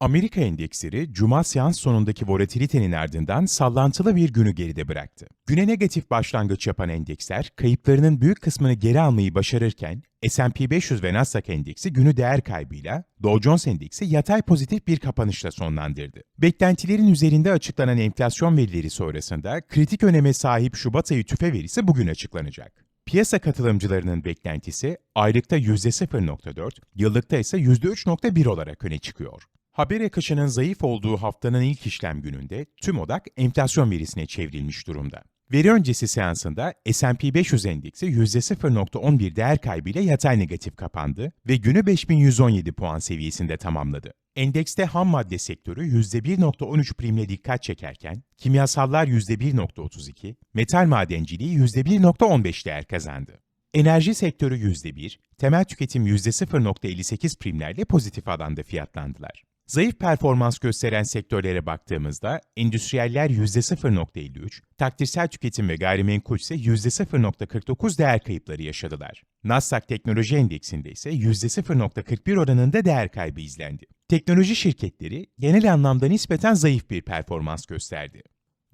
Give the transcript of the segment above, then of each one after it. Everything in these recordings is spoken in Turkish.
Amerika endeksleri cuma seans sonundaki volatilitenin ardından sallantılı bir günü geride bıraktı. Güne negatif başlangıç yapan endeksler kayıplarının büyük kısmını geri almayı başarırken S&P 500 ve Nasdaq endeksi günü değer kaybıyla, Dow Jones endeksi yatay pozitif bir kapanışla sonlandırdı. Beklentilerin üzerinde açıklanan enflasyon verileri sonrasında kritik öneme sahip Şubat ayı tüfe verisi bugün açıklanacak. Piyasa katılımcılarının beklentisi aylıkta %0.4, yıllıkta ise %3.1 olarak öne çıkıyor. Haber akışının zayıf olduğu haftanın ilk işlem gününde tüm odak enflasyon verisine çevrilmiş durumda. Veri öncesi seansında S&P 500 endeksi %0.11 değer kaybıyla yatay negatif kapandı ve günü 5117 puan seviyesinde tamamladı. Endekste ham madde sektörü %1.13 primle dikkat çekerken, kimyasallar %1.32, metal madenciliği %1.15 değer kazandı. Enerji sektörü %1, temel tüketim %0.58 primlerle pozitif alanda fiyatlandılar. Zayıf performans gösteren sektörlere baktığımızda endüstriyeller %0.53, taktirsel tüketim ve gayrimenkul ise %0.49 değer kayıpları yaşadılar. Nasdaq Teknoloji Endeksinde ise %0.41 oranında değer kaybı izlendi. Teknoloji şirketleri genel anlamda nispeten zayıf bir performans gösterdi.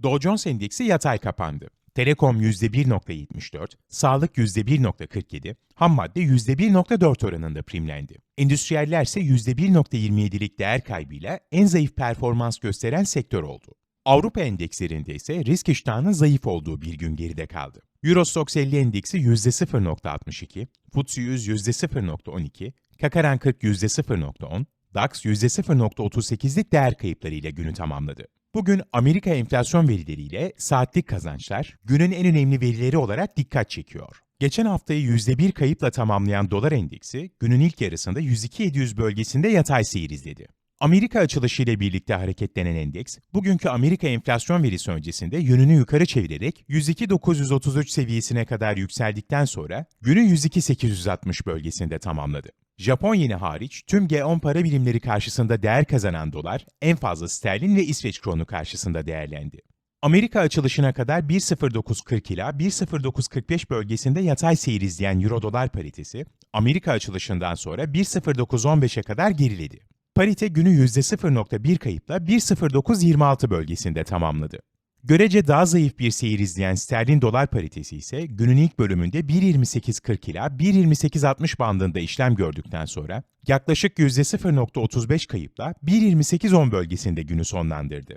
Dow Jones Endeksi yatay kapandı. Telekom %1.74, sağlık %1.47, ham madde %1.4 oranında primlendi. Endüstriyeller ise %1.27'lik değer kaybıyla en zayıf performans gösteren sektör oldu. Avrupa endekslerinde ise risk iştahının zayıf olduğu bir gün geride kaldı. Eurostoxx 50 endeksi %0.62, FTSE 100 %0.12, Kakaran 40 %0.10, DAX %0.38'lik değer kayıplarıyla günü tamamladı. Bugün Amerika enflasyon verileriyle saatlik kazançlar günün en önemli verileri olarak dikkat çekiyor. Geçen haftayı %1 kayıpla tamamlayan dolar endeksi günün ilk yarısında 102.700 bölgesinde yatay seyir izledi. Amerika açılışı ile birlikte hareketlenen endeks, bugünkü Amerika enflasyon verisi öncesinde yönünü yukarı çevirerek 102.933 seviyesine kadar yükseldikten sonra günü 102.860 bölgesinde tamamladı. Japon yeni hariç tüm G10 para birimleri karşısında değer kazanan dolar en fazla sterlin ve İsveç kronu karşısında değerlendi. Amerika açılışına kadar 1.0940 ila 1.0945 bölgesinde yatay seyir izleyen euro dolar paritesi, Amerika açılışından sonra 1.0915'e kadar geriledi. Parite günü %0.1 kayıpla 1.0926 bölgesinde tamamladı. Görece daha zayıf bir seyir izleyen sterlin dolar paritesi ise günün ilk bölümünde 1.28.40 ila 1.28.60 bandında işlem gördükten sonra yaklaşık %0.35 kayıpla 1.28.10 bölgesinde günü sonlandırdı.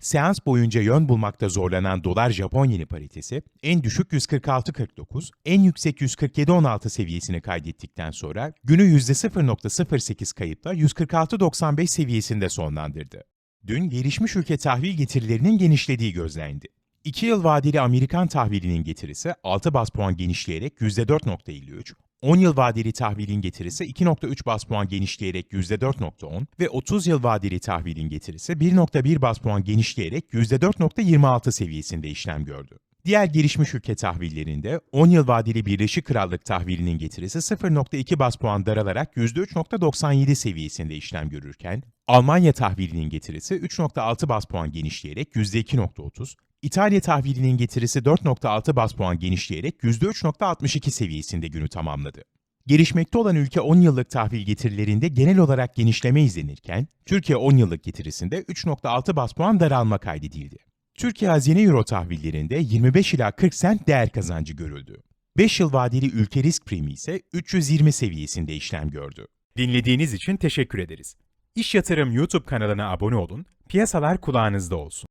Seans boyunca yön bulmakta zorlanan dolar Japon yeni paritesi en düşük 146.49, en yüksek 147.16 seviyesini kaydettikten sonra günü %0.08 kayıpla 146.95 seviyesinde sonlandırdı. Dün gelişmiş ülke tahvil getirilerinin genişlediği gözlendi. 2 yıl vadeli Amerikan tahvilinin getirisi 6 bas puan genişleyerek %4.53, 10 yıl vadeli tahvilin getirisi 2.3 bas puan genişleyerek %4.10 ve 30 yıl vadeli tahvilin getirisi 1.1 bas puan genişleyerek %4.26 seviyesinde işlem gördü. Diğer gelişmiş ülke tahvillerinde 10 yıl vadeli Birleşik Krallık tahvilinin getirisi 0.2 bas puan daralarak %3.97 seviyesinde işlem görürken, Almanya tahvilinin getirisi 3.6 bas puan genişleyerek %2.30, İtalya tahvilinin getirisi 4.6 bas puan genişleyerek %3.62 seviyesinde günü tamamladı. Gelişmekte olan ülke 10 yıllık tahvil getirilerinde genel olarak genişleme izlenirken, Türkiye 10 yıllık getirisinde 3.6 bas puan daralma kaydedildi. Türkiye hazine euro tahvillerinde 25 ila 40 sent değer kazancı görüldü. 5 yıl vadeli ülke risk primi ise 320 seviyesinde işlem gördü. Dinlediğiniz için teşekkür ederiz. İş Yatırım YouTube kanalına abone olun, piyasalar kulağınızda olsun.